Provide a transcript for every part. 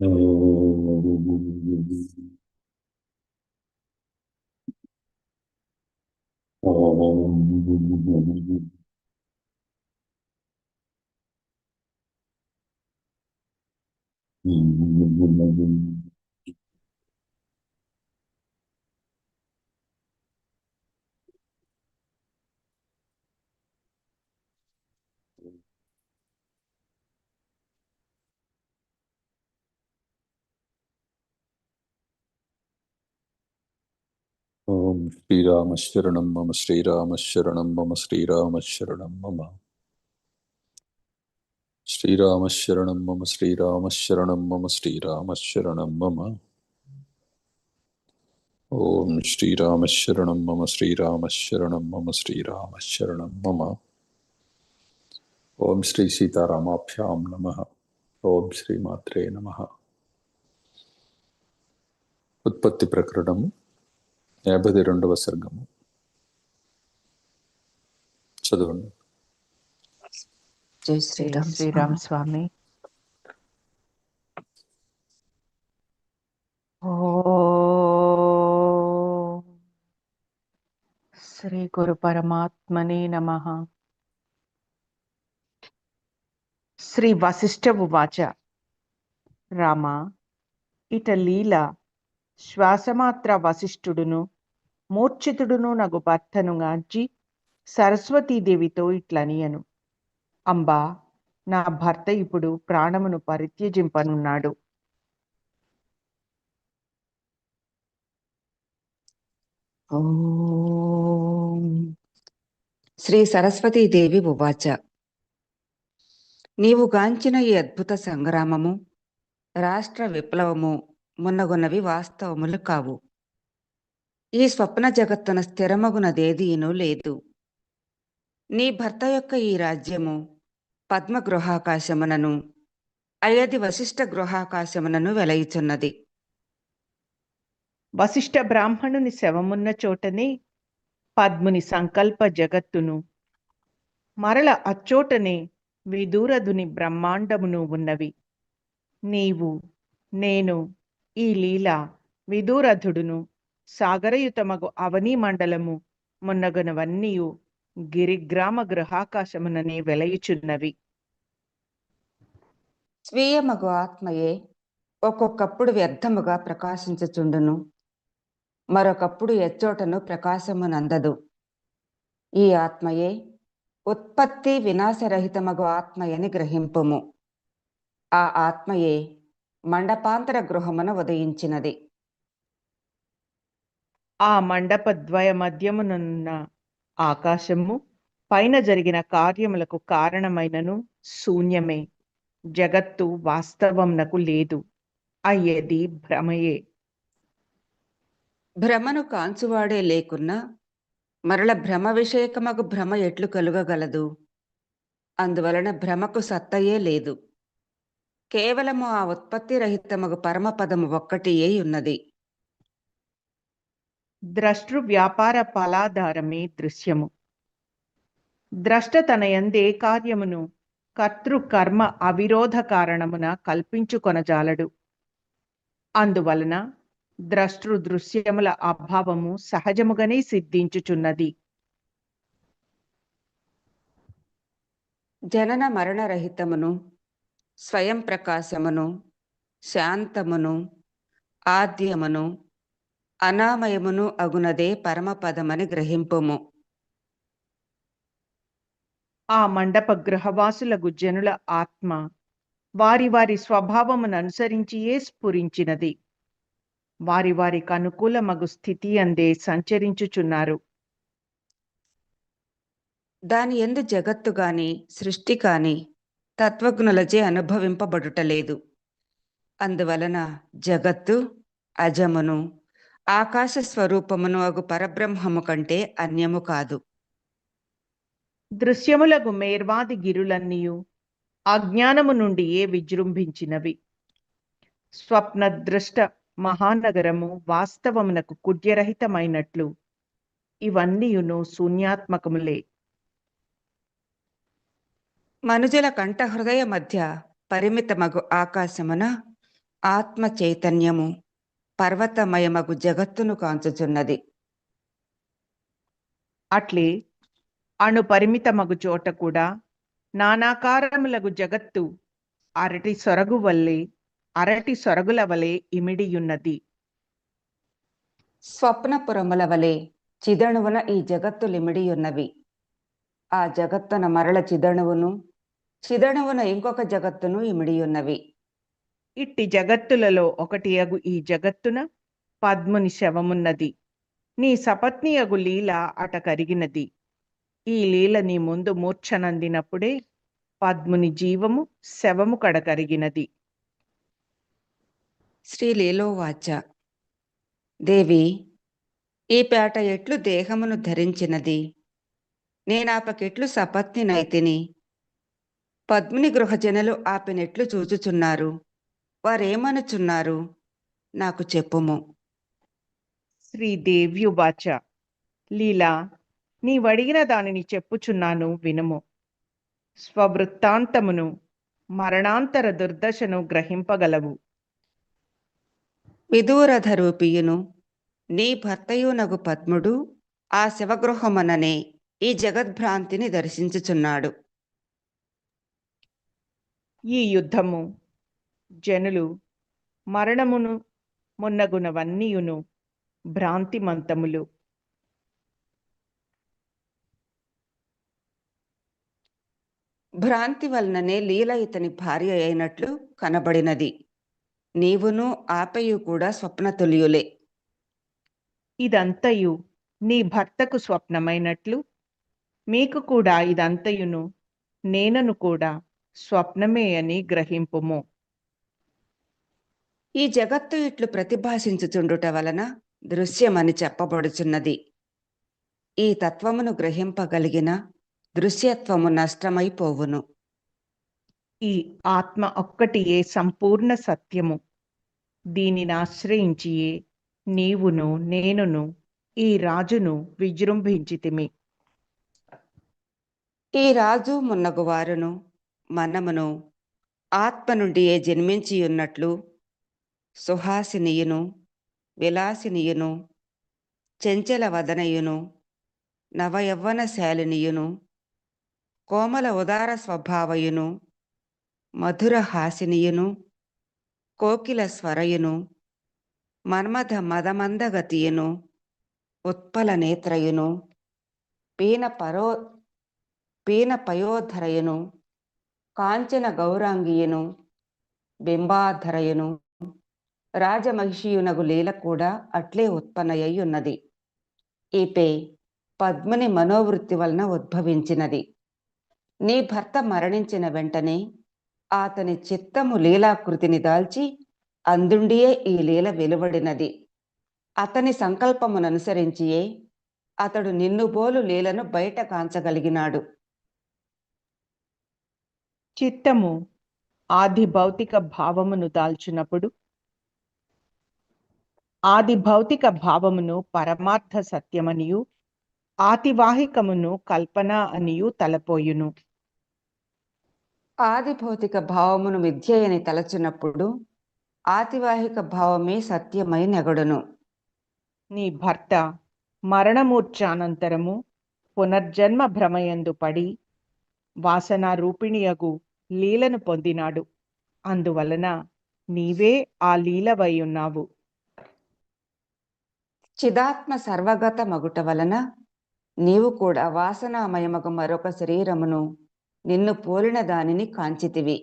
Om. Om. ఓం శ్రీరామశరణం మమ శ్రీరామశరణం మమ శ్రీరామశరణం మమ శ్రీరామశరణం మమ శ్రీరామశరణం మమ శ్రీరామశరణం మమ ఓం శ్రీరామశరణం మమ శ్రీరామశరణం మమ శ్రీరామశరణం మమ ఓం శ్రీ సీతారామాభ్యాం నమ ఓం శ్రీమాత్రే నమ ఉత్పత్తి ప్రకరణము యాభై రెండవ సర్గము. చదవండి. జై శ్రీరామ్ శ్రీరామ్ స్వామి. ఓ శ్రీ గురు పరమాత్మనే నమ. శ్రీ వశిష్ఠ ఉవాచ రామ. ఇట లీల శ్వాసమాత్ర వశిష్ఠుడును మూర్ఛితుడును నగు భర్తను గాంచి సరస్వతీదేవితో ఇట్లనియను. అంబా నా భర్త ఇప్పుడు ప్రాణమును పరిత్యజింపనున్నాడు. శ్రీ సరస్వతీదేవి ఉవాచ. నీవు గాంచిన ఈ అద్భుత సంగ్రామము రాష్ట్ర విప్లవము మున్నగున్నవి వాస్తవములు కావు. ఈ స్వప్న జగత్తున స్థిరమగునదేదీను లేదు. నీ భర్త యొక్క ఈ రాజ్యము పద్మ గృహాకాశమునను అయది వశిష్ఠ గృహాకాశమునను వెలయిచున్నది. వశిష్ఠ బ్రాహ్మణుని శవమున్న చోటనే పద్ముని సంకల్ప జగత్తును మరల అచ్చోటనే విదూరదుని బ్రహ్మాండమును ఉన్నవి. నీవు నేను ఈ లీల విదూరధుడును సాగరయుతమగు అవనీ మండలము మున్నగునవన్నీయు గిరిగ్రామ గృహాకాశముననే వెలయుచున్నవి. స్వీయమగు ఆత్మయే ఒక్కొక్కప్పుడు వ్యర్థముగా ప్రకాశించుచుండును. మరొకప్పుడు ఎచ్చోటను ప్రకాశమునందదు. ఈ ఆత్మయే ఉత్పత్తి వినాశరహితమగు ఆత్మయని గ్రహింపుము. ఆ ఆత్మయే మండపాంతర గృహమున ఉదయించినది. ఆ మండపద్వయ మధ్యమునున్న ఆకాశము పైన జరిగిన కార్యములకు కారణమైనను శూన్యమే. జగత్తు వాస్తవంనకు లేదు. అయ్యేది భ్రమయే. భ్రమను కాంచువాడే లేకున్నా మరల భ్రమ విషయకమగు భ్రమ ఎట్లు కలుగగలదు? అందువలన భ్రమకు సత్తయే లేదు. కేవలము ఆ ఉత్పత్తి రహితమగు పరమపదము ఒక్కటియే ఉన్నది. ద్రష్టృ వ్యాపార ఫలాధారమే దృశ్యము. ద్రష్ట తన యందే కార్యమును కర్తృ కర్మ అవిరోధ కారణమున కల్పించుకొనజాలడు. అందువలన ద్రష్టృ దృశ్యముల అభావము సహజముగానే సిద్ధించుచున్నది. జనన మరణరహితమును స్వయం ప్రకాశమును శాంతమును ఆద్యమును అనామయమును అగునదే పరమపదమని గ్రహింపుము. ఆ మండప గృహవాసులకు జనుల ఆత్మ వారి వారి స్వభావమును అనుసరించియే స్ఫురించినది? వారి వారికి అనుకూలమగు స్థితి అందే సంచరించుచున్నారు. దాని ఎందు జగత్తు గాని సృష్టి కాని తత్వజ్ఞులచే అనుభవింపబడుటలేదు అందువలన జగత్తు అజమును ఆకాశ స్వరూపమును అగు పరబ్రహ్మము కంటే అన్యము కాదు. దృశ్యములకు మేర్వాది గిరులన్నీయు అజ్ఞానము నుండి ఏ విజృంభించినవి? స్వప్న దృష్ట మహానగరము వాస్తవమునకు కుడ్యరహితమైనట్లు ఇవన్నీయును శూన్యాత్మకములే. మనుజుల కంఠ హృదయ మధ్య పరిమితమగు ఆకాశమున ఆత్మ చైతన్యము పర్వతమయమగు జగత్తును కాంచుచున్నది. అట్లే అణుపరిమితమగు చోట కూడా నానాకారములగు జగత్తు అరటి సొరగు వల్లే అరటి సొరగుల వలె ఇమిడియున్నది. స్వప్నపురముల వలె చిదణువున ఈ జగత్తు లిమిడియున్నవి. ఆ జగత్తున మరల చిదణువును చిదణువున ఇంకొక జగత్తును ఇమిడియున్నవి. ఇట్టి జగత్తులలో ఒకటి అగు ఈ జగత్తున పద్ముని శవమున్నది. నీ సపత్నియగు లీల అట కరిగినది. ఈ లీల నీ ముందు మూర్ఛనందినప్పుడే పద్ముని జీవము శవము కడ కరిగినది. శ్రీ లీలోవాచ. దేవి ఈ పేట ఎట్లు దేహమును ధరించినది? నేనాపకెట్లు సపత్నినైతిని పద్మిని గృహజనులు ఆపినెట్లు చూచుచున్నారు. వారేమనుచున్నారు? నాకు చెప్పుము. శ్రీదేవ్యువాచ. లీలా నీవడిగిన దానిని చెప్పుచున్నాను వినుము. స్వవృత్తాంతమును మరణాంతర దుర్దశను గ్రహింపగలవు. విదూరధరూపియును నీ భర్తయునగు పద్ముడు ఆ శివగృహముననే ఈ జగద్భ్రాంతిని దర్శించుచున్నాడు. ఈ యుద్ధము జనులు మరణమును మున్నగునవన్నీయును భ్రాంతిమంతములు. భ్రాంతి వలననే లీల ఇతని భార్య అయినట్లు కనబడినది. నీవును ఆపయు కూడా స్వప్నతుల్యులే ఇదంతయు నీ భర్తకు స్వప్నమైనట్లు మీకు కూడా ఇదంతయును నేనను కూడా స్వప్నమే అని గ్రహింపుము. ఈ జగత్తు ఇట్లు ప్రతిభాసించుచుండుట వలన దృశ్యమని చెప్పబడుచున్నది. ఈ తత్వమును గ్రహింపగలిగిన దృశ్యత్వము నష్టమైపోవును. ఈ ఆత్మ ఒక్కటియే సంపూర్ణ సత్యము. దీనిని ఆశ్రయించియే నీవును నేనును ఈ రాజును విజృంభించితిమి. ఈ రాజు మున్నగువారును మనమును ఆత్మ నుండియే జన్మించి ఉన్నట్లు సుహాసినియును విలాసినియును చెంచల వదనయును నవయవ్వన శాలినియును కోమల ఉదార స్వభావయును మధుర హాసినియును కోకిల స్వరయును మన్మథ మదమందగతియును ఉత్పల నేత్రయును పీన పరో పీన పయోధరయును కాంచన గౌరాంగియును బింబాధరయును. రాజమహిషియునగు లీల కూడా అట్లే ఉత్పన్నయ్యి ఉన్నది ఈపే పద్మని మనోవృత్తి వలన ఉద్భవించినది. నీ భర్త మరణించిన వెంటనే అతని చిత్తము లీలాకృతిని దాల్చి అందుండియే ఈ లీల వెలువడినది. అతని సంకల్పముననుసరించియే అతడు నిన్నుబోలు లీలను బయట కాంచగలిగినాడు. చిత్తము ఆది భౌతిక భావమును దాల్చినప్పుడు ఆది భౌతిక భావమును పరమార్థ సత్యమనియు ఆతివాహికమును కల్పన అనియు తలపోయును. ఆది భౌతిక భావమును మిథ్యయని తలచునప్పుడు ఆతివాహిక భావమే సత్యమై నెగడును. నీ భర్త మరణమూర్ఛానంతరము పునర్జన్మ భ్రమయందు పడి వాసన రూపిణియగు లీలను పొందినాడు. అందువలన నీవే ఆ లీలవై ఉన్నావు. చిదాత్మ సర్వగత మగుట వలన నీవు కూడా వాసనామయమగు మరొక శరీరమును నిన్ను పోలిన దానిని కాంచితివి.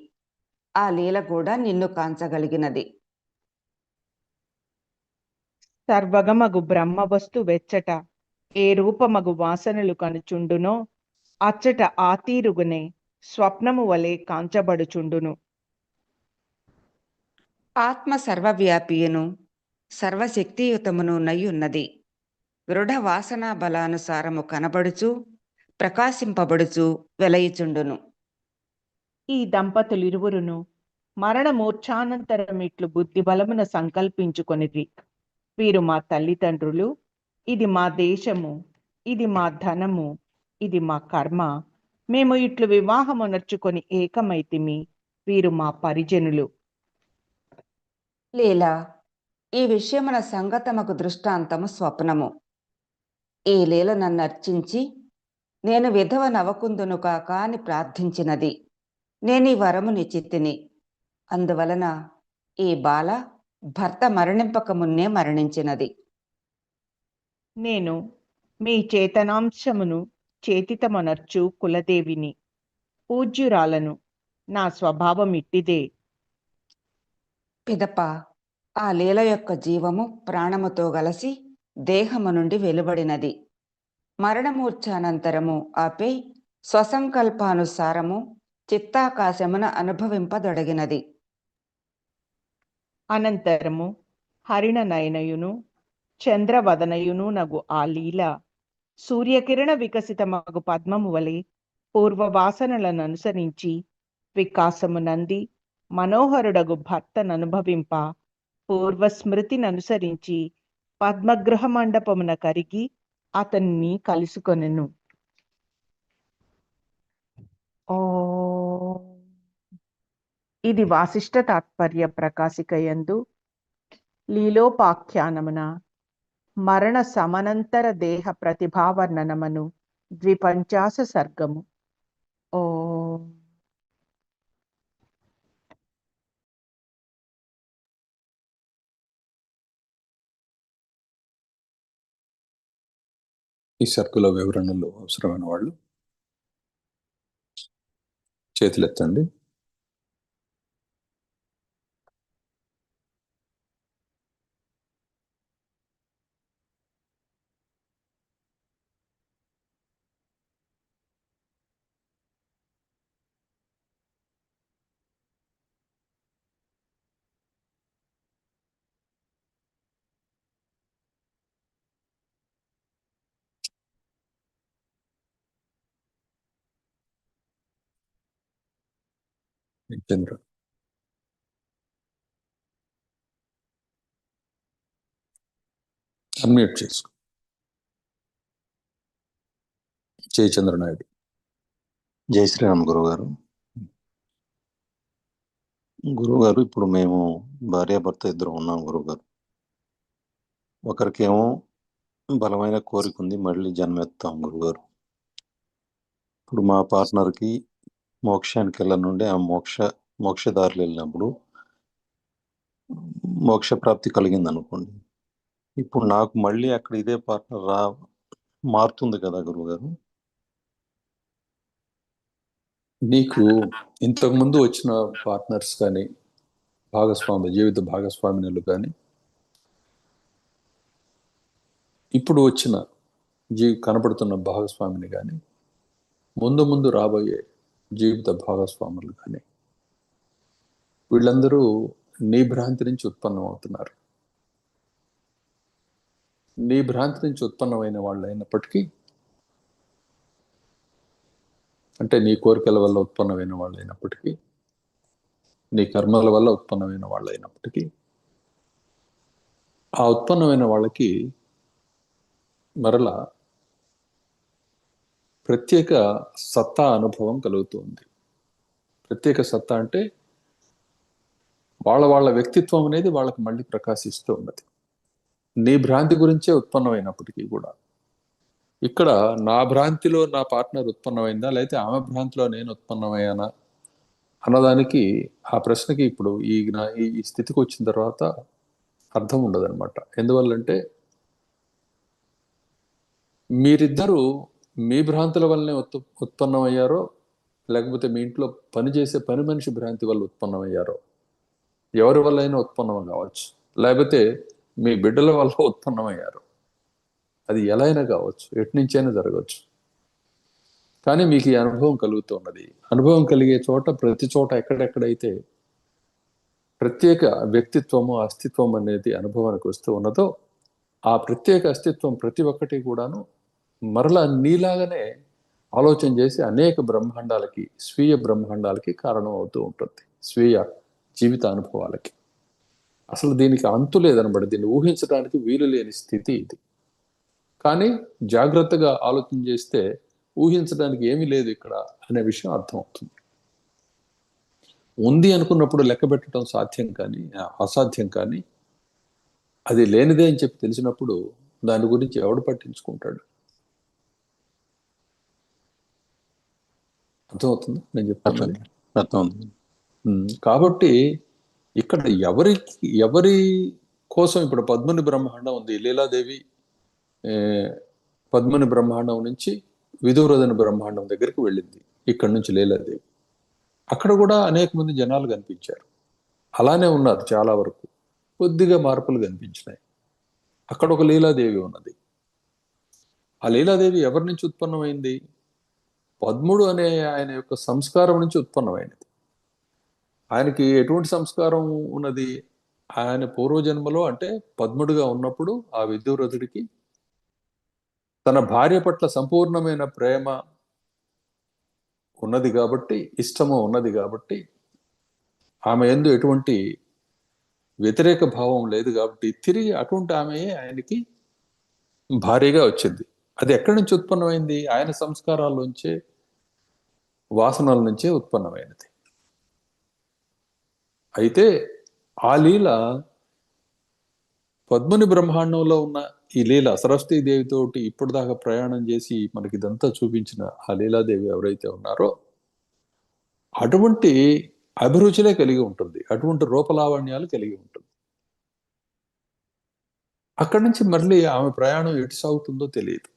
ఆ లీల కూడా నిన్ను కాంచగలిగినది. సర్వగమగు బ్రహ్మవస్తు వెచ్చట ఏ రూపమగు వాసనలు కనుచుండునో అచ్చట ఆతీరుగునే స్వప్నము వలె కాంచబడుచుండును. ఆత్మ సర్వవ్యాపియును సర్వశక్తియుతమును నయ్యున్నది దృఢ వాసనా బలానుసారము కనబడుచు ప్రకాశింపబడుచు వెలయిచుండును. ఈ దంపతులిరువురును మరణమూర్ఛానంతరం ఇట్లు బుద్ధి బలమున సంకల్పించుకొనిది. వీరు మా తల్లిదండ్రులు ఇది మా దేశము ఇది మా ధనము ఇది మా కర్మ. మేము ఇట్లు వివాహమునర్చుకొని ఏకమైతిమి వీరు మా పరిజనులు. లీలా ఈ విషయమున సంగతమకు దృష్టాంతము స్వప్నము. ఈ లీల నన్ను అర్చించి నేను విధవ నవకుందును కాక అని ప్రార్థించినది. నేను ఈ వరము నిచిత్తిని అందువలన ఈ బాల భర్త మరణింపక మున్నే మరణించినది. నేను మీ చేతనాంశమును చేతితమనర్చు కులదేవిని పూజ్యురాలను నా స్వభావం ఇట్టిదే పిదప ఆ లీల యొక్క జీవము ప్రాణముతో గలసి దేహము నుండి వెలువడినది. మరణమూర్ఛానంతరము ఆపై స్వసంకల్పానుసారము చిత్తాకాశమున అనుభవింపదొడగినది. అనంతరము హరిణ నయనయును చంద్రవదనయును నగు ఆ లీల సూర్యకిరణ వికసితమగు పద్మము వలె పూర్వవాసనలను అనుసరించి వికాసము నంది మనోహరుడగు భర్తననుభవింప పూర్వస్మృతిననుసరించి పద్మగృహ మండపమున కరిగి అతన్ని కలుసుకొనెను. ఓ. ఇది వాసిష్ట తాత్పర్య ప్రకాశికయందు లీలోపాఖ్యానమున మరణ సమనంతర దేహ ప్రతిభావర్ణనమను ద్విపంచాశ సర్గము. ఈ సర్కుల వివరణలు అవసరమైన వాళ్ళు చేతులెత్తండి. చంద్ర అన్మ్యూట్ చేసుకో. జయచంద్ర నాయుడు జై శ్రీరామ్ గురుగారు గురుగారు ఇప్పుడు మేము భార్యాభర్త ఇద్దరు ఉన్నాం గురుగారు ఒకరికేమో బలమైన కోరిక ఉంది మళ్ళీ జన్మెత్తాం గురుగారు ఇప్పుడు మా పార్ట్నర్కి మోక్షానికి వెళ్ళనుండి ఆ మోక్ష మోక్షదారులు వెళ్ళినప్పుడు మోక్ష ప్రాప్తి కలిగింది అనుకోండి ఇప్పుడు నాకు మళ్ళీ అక్కడ ఇదే పార్ట్నర్ రా మారుతుంది కదా గురువుగారు. నీకు ఇంతకు ముందు వచ్చిన పార్ట్నర్స్ కానీ భాగస్వామి జీవిత భాగస్వామినులు కానీ ఇప్పుడు వచ్చిన జీ కనపడుతున్న భాగస్వామిని కానీ ముందు ముందు రాబోయే జీవిత భాగస్వాములు కానీ. వీళ్ళందరూ నీ భ్రాంతి నుంచి ఉత్పన్నం అవుతున్నారు. నీ భ్రాంతి నుంచి ఉత్పన్నమైన వాళ్ళు అయినప్పటికీ అంటే నీ కోరికల వల్ల ఉత్పన్నమైన వాళ్ళు అయినప్పటికీ నీ కర్మల వల్ల ఉత్పన్నమైన వాళ్ళు అయినప్పటికీ ఆ ఉత్పన్నమైన వాళ్ళకి మరలా ప్రత్యేక సత్తా అనుభవం కలుగుతుంది. ప్రత్యేక సత్తా అంటే వాళ్ళ వాళ్ళ వ్యక్తిత్వం అనేది వాళ్ళకి మళ్ళీ ప్రకాశిస్తూ ఉన్నది. నీ భ్రాంతి గురించే ఉత్పన్నమైనప్పటికీ కూడా. ఇక్కడ నా భ్రాంతిలో నా పార్ట్నర్ ఉత్పన్నమైందా లేకపోతే ఆమె భ్రాంతిలో నేను ఉత్పన్నమయ్యానా అన్నదానికి ఆ ప్రశ్నకి ఇప్పుడు ఈ నా ఈ ఈ స్థితికి వచ్చిన తర్వాత అర్థం ఉండదు అనమాట ఎందువల్లంటే మీరిద్దరూ మీ భ్రాంతుల వల్లనే ఉత్ ఉత్పన్నమయ్యారో లేకపోతే మీ ఇంట్లో పనిచేసే పని మనిషి భ్రాంతి వల్ల ఉత్పన్నమయ్యారో? ఎవరి వల్ల అయినా ఉత్పన్నం కావచ్చు. లేకపోతే మీ బిడ్డల వల్ల ఉత్పన్నమయ్యారు? అది ఎలా అయినా కావచ్చు. ఎటు నుంచైనా జరగవచ్చు. కానీ మీకు ఈ అనుభవం కలుగుతున్నది అనుభవం కలిగే చోట ప్రతి చోట ఎక్కడెక్కడైతే ప్రత్యేక వ్యక్తిత్వము అస్తిత్వం అనేది అనుభవానికి వస్తూ ఉన్నదో ఆ ప్రత్యేక అస్తిత్వం ప్రతి ఒక్కటి కూడాను మరలా నీలాగానే ఆలోచన చేసి అనేక బ్రహ్మాండాలకి స్వీయ బ్రహ్మాండాలకి కారణం అవుతూ ఉంటుంది. స్వీయ జీవిత అనుభవాలకి. అసలు దీనికి అంతు లేదనబడి దీన్ని ఊహించడానికి వీలు లేని స్థితి ఇది. కానీ జాగ్రత్తగా ఆలోచన చేస్తే ఊహించడానికి ఏమీ లేదు ఇక్కడ అనే విషయం అర్థమవుతుంది. ఉంది అనుకున్నప్పుడు లెక్క పెట్టడం సాధ్యం కానీ అసాధ్యం కానీ అది లేనిదే అని చెప్పి తెలిసినప్పుడు దాని గురించి ఎవడు పట్టించుకుంటాడు? అర్థమవుతుందా? నేను చెప్తాను అట్లా అర్థం ఉంది ఉమ్, కాబట్టి ఇక్కడ ఎవరికి ఎవరి కోసం ఇప్పుడు పద్మని బ్రహ్మాండం ఉంది? లీలాదేవి పద్మని బ్రహ్మాండం నుంచి విధువ్రదని బ్రహ్మాండం దగ్గరికి వెళ్ళింది. ఇక్కడ నుంచి లీలాదేవి. అక్కడ కూడా అనేక మంది జనాలు కనిపించారు. అలానే ఉన్నారు చాలా వరకు. కొద్దిగా మార్పులు కనిపించినాయి. అక్కడ ఒక లీలాదేవి ఉన్నది. ఆ లీలాదేవి ఎవరి నుంచి ఉత్పన్నమైంది? పద్ముడు అనే ఆయన యొక్క సంస్కారం నుంచి ఉత్పన్నమైనది. ఆయనకి ఎటువంటి సంస్కారం ఉన్నది? ఆయన పూర్వజన్మలో అంటే పద్ముడుగా ఉన్నప్పుడు ఆ విద్యురథుడికి తన భార్య పట్ల సంపూర్ణమైన ప్రేమ ఉన్నది కాబట్టి ఇష్టము ఉన్నది కాబట్టి ఆమె ఎందు ఎటువంటి వ్యతిరేక భావం లేదు కాబట్టి తిరిగి అటువంటి ఆమెయే ఆయనకి భార్యగా వచ్చింది. అది ఎక్కడి నుంచి ఉత్పన్నమైంది? ఆయన సంస్కారాల్లోంచే వాసనల నుంచే ఉత్పన్నమైనది. అయితే ఆ లీల పద్ముని బ్రహ్మాండంలో ఉన్న ఈ లీల సరస్వతీదేవితోటి ఇప్పటిదాకా దాకా ప్రయాణం చేసి మనకి ఇదంతా చూపించిన ఆ లీలాదేవి ఎవరైతే ఉన్నారో అటువంటి అభిరుచులే కలిగి ఉంటుంది. అటువంటి రూపలావణ్యాలు కలిగి ఉంటుంది. అక్కడి నుంచి మళ్ళీ ఆమె ప్రయాణం ఎటు సాగుతుందో తెలియదు.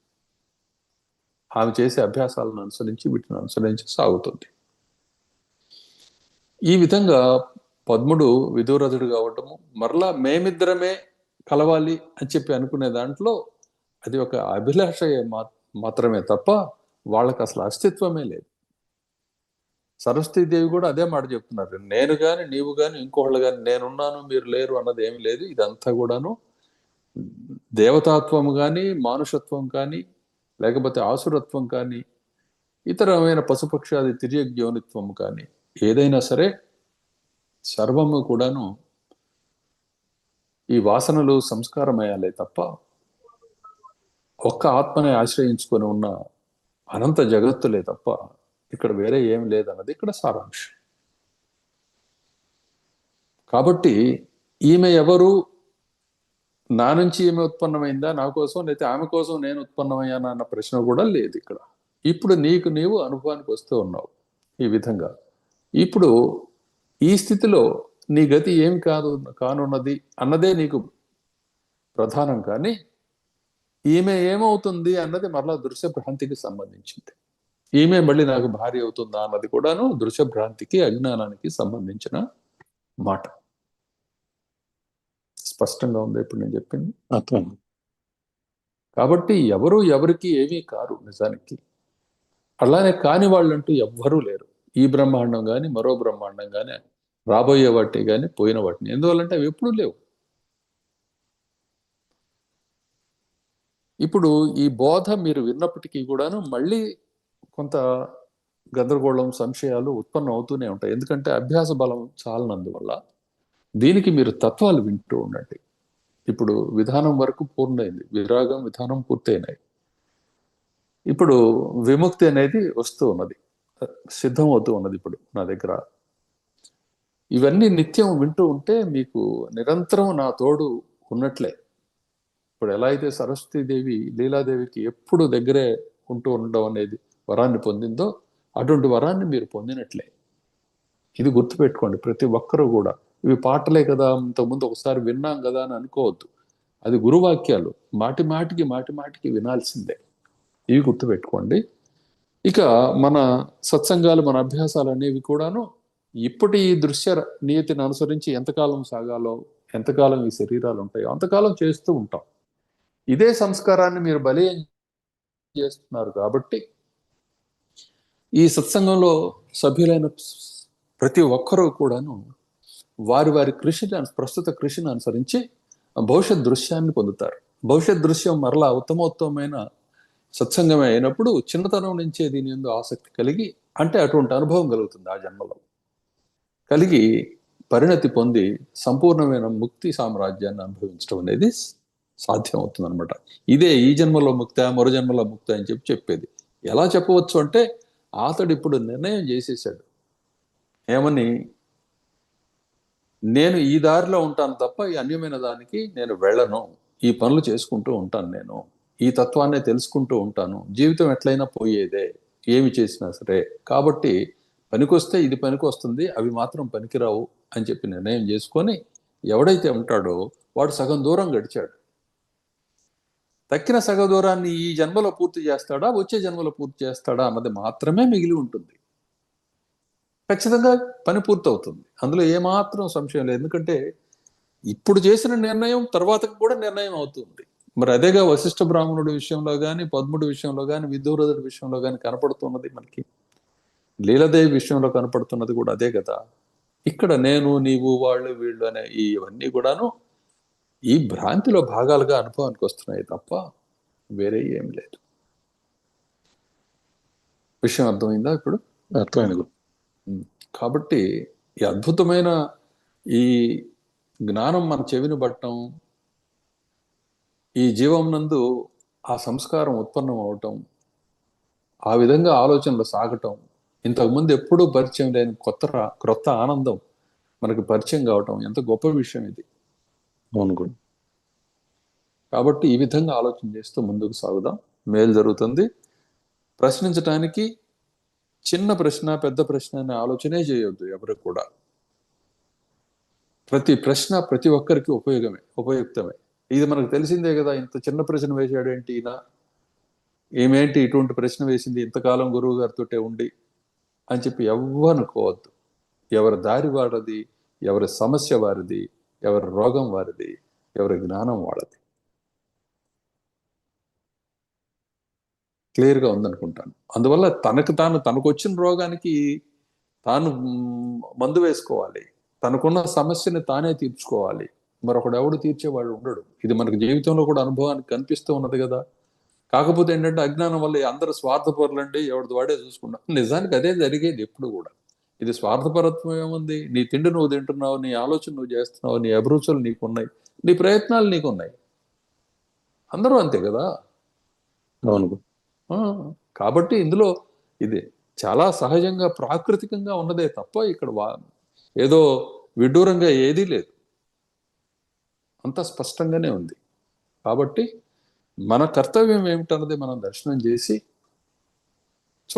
ఆమె చేసే అభ్యాసాలను అనుసరించి వీటిని అనుసరించి సాగుతుంది. ఈ విధంగా పద్ముడు విదూరథుడు కావటము మరలా మేమిద్దరమే కలవాలి అని చెప్పి అనుకునే దాంట్లో అది ఒక అభిలాష మా- మాత్రమే తప్ప వాళ్ళకి అసలు అస్తిత్వమే లేదు. సరస్వతీదేవి కూడా అదే మాట చెప్తున్నారు. నేను కానీ నీవు కానీ ఇంకోళ్ళు కానీ నేనున్నాను మీరు లేరు అన్నది ఏమి లేదు. ఇదంతా కూడాను దేవతాత్వం కానీ మానుషత్వం కానీ లేకపోతే ఆసురత్వం కానీ ఇతరమైన పశుపక్షాది తిర్యజ్ఞోనిత్వం కానీ ఏదైనా సరే సర్వము కూడాను ఈ వాసనలు సంస్కారమయ్యాలే తప్ప ఒక్క ఆత్మనే ఆశ్రయించుకొని ఉన్న అనంత జగత్తులే తప్ప ఇక్కడ వేరే ఏం లేదన్నది ఇక్కడ సారాంశం. కాబట్టి ఈమె ఎవరు నా నుంచి ఏమి ఉత్పన్నమైందా? నా కోసం లేకపోతే ఆమె కోసం నేను ఉత్పన్నమయ్యానా అన్న ప్రశ్న కూడా లేదు ఇక్కడ. ఇప్పుడు నీకు నీవు అనుభవానికి వస్తూ ఉన్నావు ఈ విధంగా. ఇప్పుడు ఈ స్థితిలో నీ గతి ఏం కాదు కానున్నది అన్నదే నీకు ప్రధానం కానీ ఈమె ఏమవుతుంది అన్నది మరలా దృశ్య భ్రాంతికి సంబంధించింది. ఈమె మళ్ళీ నాకు భార్య అవుతుందా అన్నది కూడాను దృశ్య భ్రాంతికి అజ్ఞానానికి సంబంధించిన మాట. స్పష్టంగా ఉంది. ఇప్పుడు నేను చెప్పింది. అర్థమైంది. కాబట్టి ఎవరు ఎవరికి ఏమీ కారు నిజానికి. అలానే కాని వాళ్ళంటూ ఎవ్వరూ లేరు. ఈ బ్రహ్మాండం కానీ మరో బ్రహ్మాండం కానీ రాబోయే వాటి కానీ పోయిన వాటిని. ఎందువల్లంటే అవి ఎప్పుడూ లేవు. ఇప్పుడు ఈ బోధ మీరు విన్నప్పటికీ కూడాను మళ్ళీ కొంత గందరగోళం సంశయాలు ఉత్పన్నం అవుతూనే ఉంటాయి. ఎందుకంటే అభ్యాస బలం చాలనందువల్ల దీనికి మీరు తత్వాలు వింటూ ఉండండి. ఇప్పుడు విధానం వరకు పూర్ణమైంది. విరాగం విధానం పూర్తయినాయి. ఇప్పుడు విముక్తి అనేది వస్తూ ఉన్నది. సిద్ధం అవుతూ ఉన్నది ఇప్పుడు నా దగ్గర. ఇవన్నీ నిత్యం వింటూ ఉంటే మీకు నిరంతరం నా తోడు ఉన్నట్లే. ఇప్పుడు ఎలా అయితే సరస్వతీదేవి లీలాదేవికి ఎప్పుడు దగ్గరే ఉంటూ ఉండడం అనేది వరాన్ని పొందిందో అటువంటి వరాన్ని మీరు పొందినట్లే. ఇది గుర్తుపెట్టుకోండి. ప్రతి ఒక్కరూ కూడా ఇవి పాటలే కదా ఇంతకుముందు ఒకసారి విన్నాం కదా అని అనుకోవద్దు. అది గురువాక్యాలు. మాటి మాటికి మాటి మాటికి వినాల్సిందే. ఇవి గుర్తుపెట్టుకోండి. ఇక మన సత్సంగాలు మన అభ్యాసాలు అనేవి కూడాను ఇప్పటి ఈ దృశ్య నియతిని అనుసరించి ఎంతకాలం సాగాలో ఎంతకాలం ఈ శరీరాలు ఉంటాయో అంతకాలం చేస్తూ ఉంటాం. ఇదే సంస్కారాన్ని మీరు బలి చేస్తున్నారు కాబట్టి ఈ సత్సంగంలో సభ్యులైన ప్రతి ఒక్కరూ కూడాను వారి వారి కృషిని ప్రస్తుత కృషిని అనుసరించి భవిష్యత్ దృశ్యాన్ని పొందుతారు. భవిష్యత్ దృశ్యం మరలా ఉత్తమోత్తమైన సత్సంగమే అయినప్పుడు చిన్నతనం నుంచే దీని ఎందు ఆసక్తి కలిగి అంటే అటువంటి అనుభవం కలుగుతుంది ఆ జన్మలో. కలిగి పరిణతి పొంది సంపూర్ణమైన ముక్తి సామ్రాజ్యాన్ని అనుభవించడం అనేది సాధ్యం అవుతుంది అనమాట ఇదే ఈ జన్మలో ముక్త మరో జన్మలో ముక్త అని చెప్పి చెప్పేది. ఎలా చెప్పవచ్చు అంటే అతడు ఇప్పుడు నిర్ణయం చేసేసాడు ఏమని? నేను ఈ దారిలో ఉంటాను తప్ప ఈ అన్యమైన దానికి నేను వెళ్ళను. ఈ పనులు చేసుకుంటూ ఉంటాను నేను. ఈ తత్వాన్ని తెలుసుకుంటూ ఉంటాను. జీవితం ఎట్లయినా పోయేదే. ఏమి చేసినా సరే. కాబట్టి పనికొస్తే ఇది పనికొస్తుంది అవి మాత్రం పనికిరావు అని చెప్పి నిర్ణయం చేసుకొని ఎవడైతే ఉంటాడో వాడు సగం దూరం గడిచాడు. తక్కిన సగ దూరాన్ని ఈ జన్మలో పూర్తి చేస్తాడా? వచ్చే జన్మలో పూర్తి చేస్తాడా? అన్నది మాత్రమే మిగిలి ఉంటుంది. ఖచ్చితంగా పని పూర్తవుతుంది. అందులో ఏమాత్రం సంశయం లేదు. ఎందుకంటే ఇప్పుడు చేసిన నిర్ణయం తర్వాత కూడా నిర్ణయం అవుతుంది. మరి అదేగా వశిష్ఠ బ్రాహ్మణుడి విషయంలో కానీ పద్ముడి విషయంలో కానీ విధురథుడి విషయంలో కానీ కనపడుతున్నది మనకి. లీలదేవి విషయంలో కనపడుతున్నది కూడా అదే కదా. ఇక్కడ నేను నీవు వాళ్ళు వీళ్ళు అనే ఇవన్నీ కూడాను ఈ భ్రాంతిలో భాగాలుగా అనుభవానికి వస్తున్నాయి తప్ప వేరే ఏం లేదు. విషయం అర్థమైందా ఇప్పుడు? అర్థమైన గురు. కాబట్టి ఈ అద్భుతమైన ఈ జ్ఞానం మన చెవిని పట్టడం ఈ జీవం నందు ఆ సంస్కారం ఉత్పన్నం అవటం ఆ విధంగా ఆలోచనలు సాగటం ఇంతకుముందు ఎప్పుడూ పరిచయం లేని కొత్త క్రొత్త ఆనందం మనకి పరిచయం కావటం ఎంత గొప్ప విషయం ఇది. అవును కాబట్టి ఈ విధంగా ఆలోచన చేస్తూ ముందుకు సాగుదాం. మేలు జరుగుతుంది. ప్రశ్నించటానికి చిన్న ప్రశ్న పెద్ద ప్రశ్న అనే ఆలోచనే చేయొద్దు ఎవరికి కూడా. ప్రతి ప్రశ్న ప్రతి ఒక్కరికి ఉపయోగమే ఉపయుక్తమే. ఇది మనకు తెలిసిందే కదా ఇంత చిన్న ప్రశ్న వేశాడు ఏంటి ఈయన? ఏమేంటి ఇటువంటి ప్రశ్న వేసింది? ఇంతకాలం గురువు గారితోటే ఉండి అని చెప్పి ఎవ్వనుకోవద్దు ఎవరి దారి వారిది ఎవరి సమస్య వారిది ఎవరి రోగం వారిది ఎవరి జ్ఞానం వాళ్ళది. క్లియర్గా ఉందనుకుంటాను. అందువల్ల తనకు తాను తనకు వచ్చిన రోగానికి తాను మందు వేసుకోవాలి. తనకున్న సమస్యని తానే తీర్చుకోవాలి. మరొకడు ఎవడు తీర్చేవాడు ఉండడు. ఇది మనకు జీవితంలో కూడా అనుభవానికి కనిపిస్తూ ఉన్నది కదా. కాకపోతే ఏంటంటే అజ్ఞానం వల్ల అందరూ స్వార్థపరులండి ఎవరిది వాడే చూసుకున్నాం నిజానికి అదే జరిగేది ఎప్పుడు కూడా. ఇది స్వార్థపరత్వం ఏముంది? నీ తిండి నువ్వు తింటున్నావు నీ ఆలోచన నువ్వు చేస్తున్నావు నీ అభిరుచులు నీకున్నాయి నీ ప్రయత్నాలు నీకున్నాయి. అందరూ అంతే కదా? అవును. కాబట్టి ఇందులో ఇది చాలా సహజంగా ప్రాకృతికంగా ఉన్నదే తప్ప ఇక్కడ వా- ఏదో విడ్డూరంగా ఏదీ లేదు. అంత స్పష్టంగానే ఉంది. కాబట్టి మన కర్తవ్యం ఏమిటన్నది మనం దర్శనం చేసి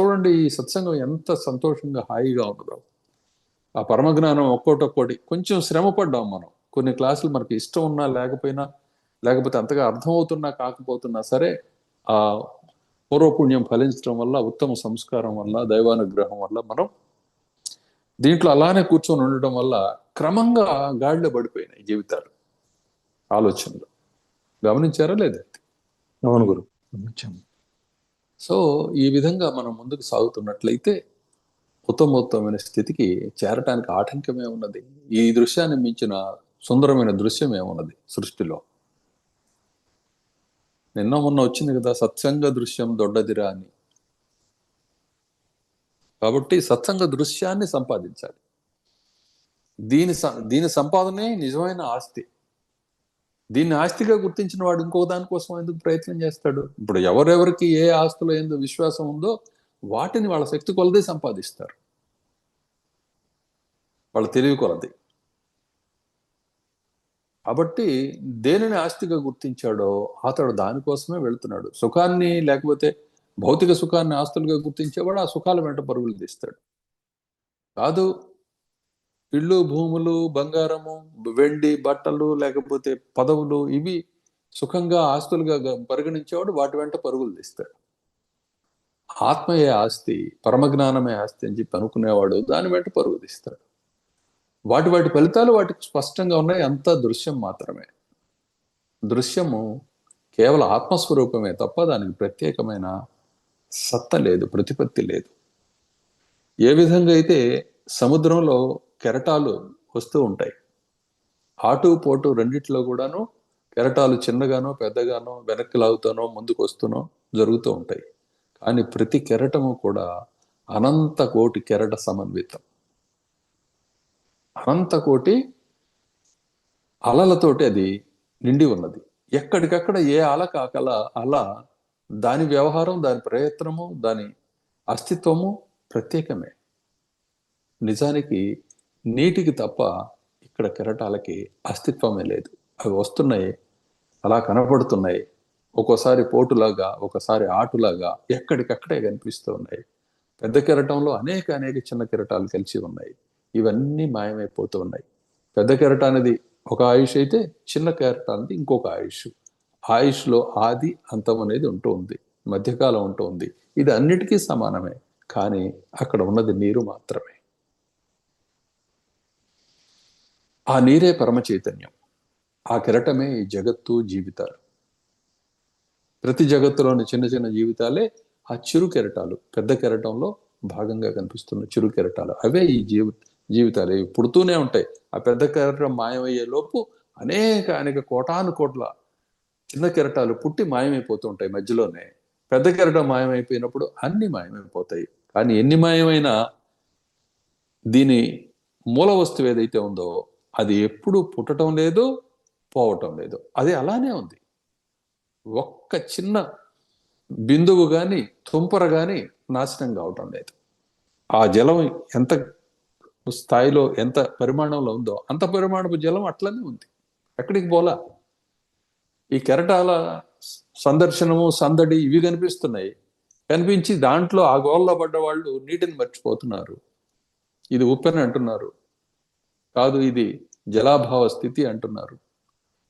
చూడండి ఈ సత్సంగం ఎంత సంతోషంగా హాయిగా ఉన్నదో. ఆ పరమజ్ఞానం ఒక్కోటొక్కోటి కొంచెం శ్రమ పడ్డాం మనం. కొన్ని క్లాసులు మనకి ఇష్టం ఉన్నా లేకపోయినా లేకపోతే అంతగా అర్థమవుతున్నా కాకపోతున్నా సరే ఆ పూర్వపుణ్యం ఫలించడం వల్ల ఉత్తమ సంస్కారం వల్ల దైవానుగ్రహం వల్ల మనం దీంట్లో అలానే కూర్చొని ఉండటం వల్ల క్రమంగా గాడిలో పడిపోయినాయి జీవితాలు ఆలోచనలు. గమనించారా లేదా? అవును గురు గమనించాను. సో ఈ విధంగా మనం ముందుకు సాగుతున్నట్లయితే ఉత్తమోత్తమైన స్థితికి చేరటానికి ఆటంకమే ఉన్నది. ఈ దృశ్యాన్ని మించిన సుందరమైన దృశ్యం ఏమున్నది సృష్టిలో? నిన్న మొన్న వచ్చింది కదా సత్సంగ దృశ్యం దొడ్డదిరా అని. కాబట్టి సత్సంగ దృశ్యాన్ని సంపాదించాలి. దీని దీని సంపాదనే నిజమైన ఆస్తి. దీన్ని ఆస్తిగా గుర్తించిన వాడు ఇంకో దానికోసం ఎందుకు ప్రయత్నం చేస్తాడు? ఇప్పుడు ఎవరెవరికి ఏ ఆస్తులో ఏందో విశ్వాసం ఉందో వాటిని వాళ్ళ శక్తి కొలది సంపాదిస్తారు. వాళ్ళ తెలివి కొలది. కాబట్టి దేనిని ఆస్తిగా గుర్తించాడో అతడు దానికోసమే వెళ్తున్నాడు. సుఖాన్ని లేకపోతే భౌతిక సుఖాన్ని ఆస్తులుగా గుర్తించేవాడు ఆ సుఖాల వెంట పరుగులు తీస్తాడు. కాదు ఇళ్ళు భూములు బంగారము వెండి బట్టలు లేకపోతే పదవులు ఇవి సుఖంగా ఆస్తులుగా పరిగణించేవాడు వాటి వెంట పరుగులు తీస్తాడు. ఆత్మయే ఆస్తి పరమజ్ఞానమే ఆస్తి అని చెప్పి అనుకునేవాడు దాని వెంట పరుగు తీస్తాడు. వాటి వాటి ఫలితాలు వాటికి స్పష్టంగా ఉన్నాయి. అంతా దృశ్యం మాత్రమే. దృశ్యము కేవలం ఆత్మస్వరూపమే తప్ప దానికి ప్రత్యేకమైన సత్త లేదు ప్రతిపత్తి లేదు. ఏ విధంగా అయితే సముద్రంలో కెరటాలు వస్తూ ఉంటాయి ఆటు పోటు రెండిట్లో కూడాను కెరటాలు చిన్నగానో పెద్దగానో వెనక్కి లాగుతానో ముందుకు వస్తూనో జరుగుతూ ఉంటాయి. కానీ ప్రతి కెరటము కూడా అనంత కోటి కెరట సమన్వితం. అనంత కోటి అలలతోటి అది నిండి ఉన్నది. ఎక్కడికక్కడ ఏ అల కాకల అల దాని వ్యవహారం దాని ప్రయత్నము దాని అస్తిత్వము ప్రత్యేకమే. నిజానికి నీటికి తప్ప ఇక్కడ కెరటాలకి అస్తిత్వమే లేదు. అవి వస్తున్నాయి అలా కనపడుతున్నాయి ఒక్కోసారి పోటులాగా ఒకసారి ఆటులాగా ఎక్కడికక్కడే కనిపిస్తూ ఉన్నాయి. పెద్ద కెరటంలో అనేక అనేక చిన్న కెరటాలు కలిసి ఉన్నాయి. ఇవన్నీ మాయమైపోతూ ఉన్నాయి. పెద్ద అనేది ఒక ఆయుష్ అయితే చిన్న కెరటానిది ఇంకొక ఆయుష్. ఆయుష్లో ఆది అంతం అనేది ఉంటూ ఉంది. మధ్యకాలం ఉంటూ ఉంది. ఇది అన్నిటికీ సమానమే. కానీ అక్కడ ఉన్నది నీరు మాత్రమే. ఆ నీరే పరమ చైతన్యం. ఆ కెరటమే ఈ జగత్తు జీవితాలు. ప్రతి జగత్తులోని చిన్న చిన్న జీవితాలే ఆ చిరు కెరటాలు. పెద్ద కెరటంలో భాగంగా కనిపిస్తున్న చిరు కెరటాలు. అవే ఈ జీవి జీవితాలు ఇవి పుడుతూనే ఉంటాయి. ఆ పెద్ద కెరటం మాయమయ్యే లోపు అనేక అనేక కోటాను కోట్ల చిన్న కెరటాలు పుట్టి మాయమైపోతుంటాయి మధ్యలోనే. పెద్ద కెరటం మాయమైపోయినప్పుడు అన్ని మాయమైపోతాయి. కానీ ఎన్ని మాయమైనా దీని మూల వస్తువు ఏదైతే ఉందో అది ఎప్పుడు పుట్టడం లేదు పోవటం లేదు. అది అలానే ఉంది. ఒక్క చిన్న బిందువు కానీ తుంపర కానీ నాశనం కావటం లేదు. ఆ జలం ఎంత స్థాయిలో ఎంత పరిమాణంలో ఉందో అంత పరిమాణపు జలం అట్లనే ఉంది. ఎక్కడికి పోలా? ఈ కెరటాల సందర్శనము సందడి ఇవి కనిపిస్తున్నాయి. కనిపించి దాంట్లో ఆ గోల్లో పడ్డ వాళ్ళు నీటిని మర్చిపోతున్నారు. ఇది ఉప్పెన అంటున్నారు. కాదు ఇది జలాభావ స్థితి అంటున్నారు.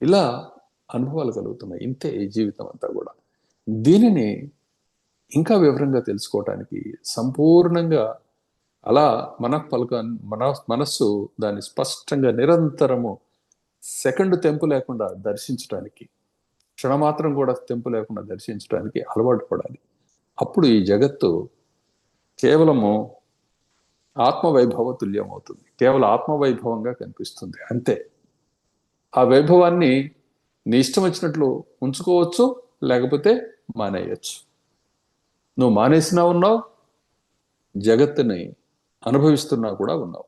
ఇలా అనుభవాలు కలుగుతున్నాయి. ఇంతే ఈ జీవితం అంతా కూడా. దీనిని ఇంకా వివరంగా తెలుసుకోవటానికి సంపూర్ణంగా అలా మన పలుక మన మనస్సు దాన్ని స్పష్టంగా నిరంతరము సెకండ్ తెంపు లేకుండా దర్శించడానికి క్షణమాత్రం కూడా తెంపు లేకుండా దర్శించడానికి అలవాటు పడాలి. అప్పుడు ఈ జగత్తు కేవలము ఆత్మవైభవ తుల్యం అవుతుంది కేవలం ఆత్మవైభవంగా కనిపిస్తుంది. అంతే. ఆ వైభవాన్ని నీ ఇష్టం వచ్చినట్లు ఉంచుకోవచ్చు లేకపోతే మానేయచ్చు. నువ్వు మానేసినా ఉన్నావు జగత్తుని అనుభవిస్తున్నా కూడా ఉన్నావు.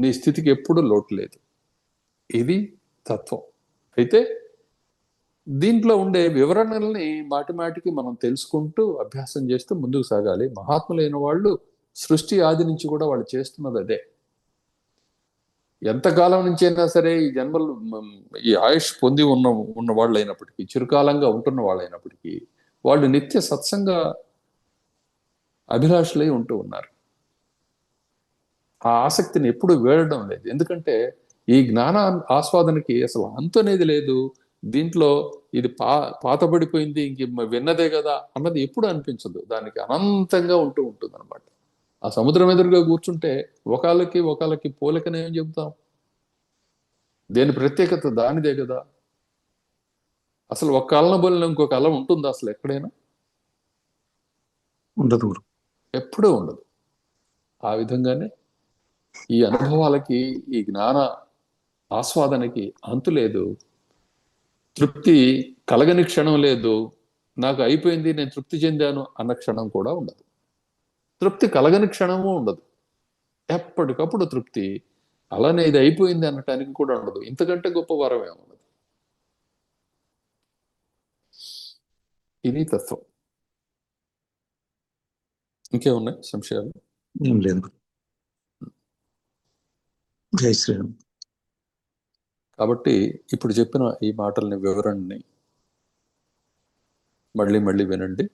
నీ స్థితికి ఎప్పుడు లోటు లేదు. ఇది తత్వం. అయితే దీంట్లో ఉండే వివరణల్ని మాటిమాటికి మనం తెలుసుకుంటూ అభ్యాసం చేస్తూ ముందుకు సాగాలి. మహాత్ములైన వాళ్ళు సృష్టి ఆది నుంచి కూడా వాళ్ళు చేస్తున్నది అదే. ఎంతకాలం నుంచి అయినా సరే ఈ జన్మలు ఈ ఆయుష్ పొంది ఉన్న ఉన్న వాళ్ళు అయినప్పటికీ చిరుకాలంగా ఉంటున్న వాళ్ళు అయినప్పటికీ వాళ్ళు నిత్య సత్సంగ అభిలాషులై ఉంటూ ఉన్నారు. ఆ ఆసక్తిని ఎప్పుడు వేడడం లేదు. ఎందుకంటే ఈ జ్ఞాన ఆస్వాదనకి అసలు అంతు అనేది లేదు. దీంట్లో ఇది పా పాతబడిపోయింది ఇంక విన్నదే కదా అన్నది ఎప్పుడు అనిపించదు. దానికి అనంతంగా ఉంటూ ఉంటుంది అనమాట ఆ సముద్రం ఎదురుగా కూర్చుంటే ఒకళ్ళకి ఒకళ్ళకి పోలికనే ఏం చెబుతాం? దేని ప్రత్యేకత దానిదే కదా. అసలు ఒక అల్లం బోలిన ఇంకొక అల్లం ఉంటుందా అసలు ఎక్కడైనా? ఉండదు ఎప్పుడూ ఉండదు. ఆ విధంగానే ఈ అనుభవాలకి ఈ జ్ఞాన ఆస్వాదనకి అంతు లేదు. తృప్తి కలగని క్షణం లేదు. నాకు అయిపోయింది నేను తృప్తి చెందాను అన్న క్షణం కూడా ఉండదు. తృప్తి కలగని క్షణము ఉండదు. ఎప్పటికప్పుడు తృప్తి అలానే ఇది అయిపోయింది అనటానికి కూడా ఉండదు. ఇంతకంటే గొప్ప వరమే ఉండదు ఇది తత్వం. ఇంకేమున్నాయి సంశయాలు? ఏం లేదు. జై శ్రీరామ్. కాబట్టి ఇప్పుడు చెప్పిన ఈ మాటల్ని వివరణని మళ్ళీ మళ్ళీ వినండి.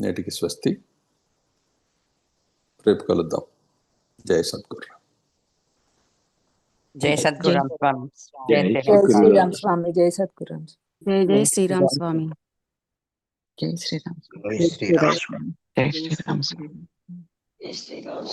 నేటికి స్వస్తి. రేపు కలుద్దాం. జయ సద్గురు జై సద్గురామ్ స్వామి. జై జై జై శ్రీరామ్. స్వామి. జై సద్గురామ్ జై జై శ్రీరామ్ స్వామి. జై శ్రీరామ్. జై శ్రీరామ్. స్వామి జై శ్రీరామ్. జై శ్రీరామ్.